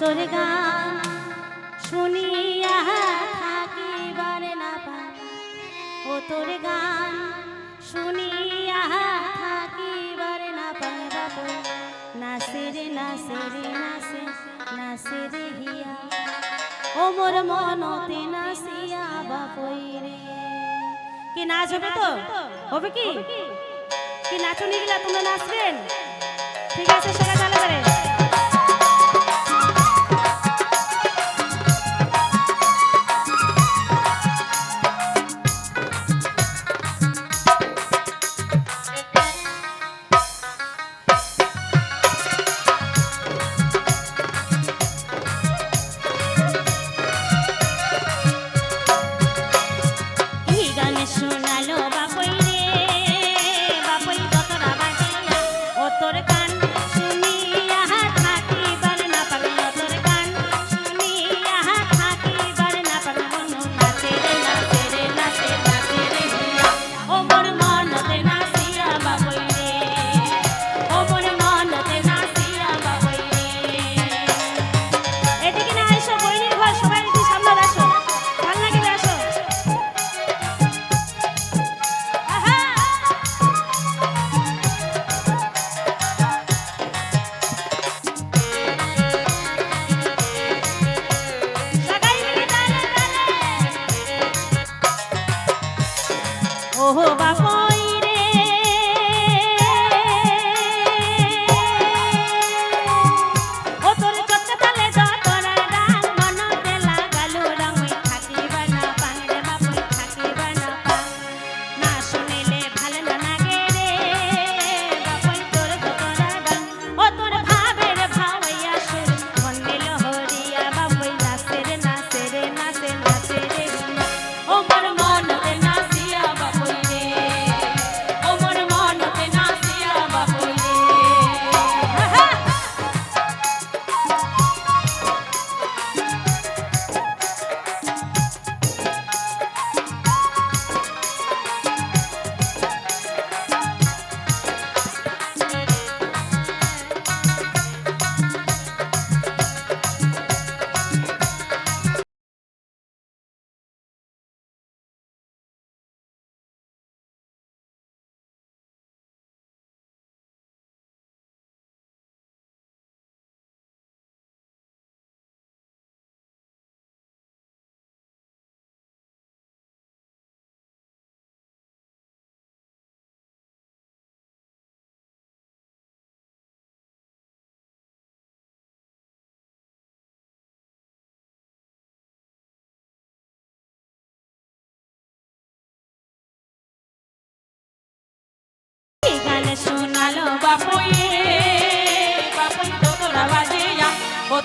তোর গান শুনিয়া থাকিবার না পারি ও তোর গান শুনিয়া থাকিবার না পারি বাপ। নাসির নাসির নাসির নাসির হিয়া। ও মোর মনতে নাসিয়া বাপই রে। কি নাচ হবে তো? হবে কি? কি নাচুনি গেলা তোমরা নাচবেন? ঠিক আছে সেটা তাহলে করে। বাপ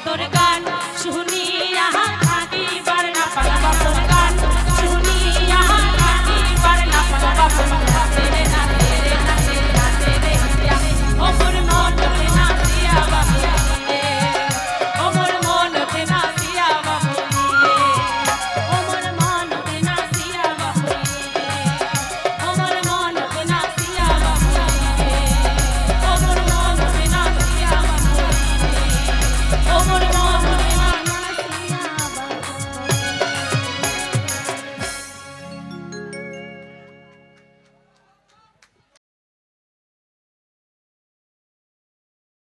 doctores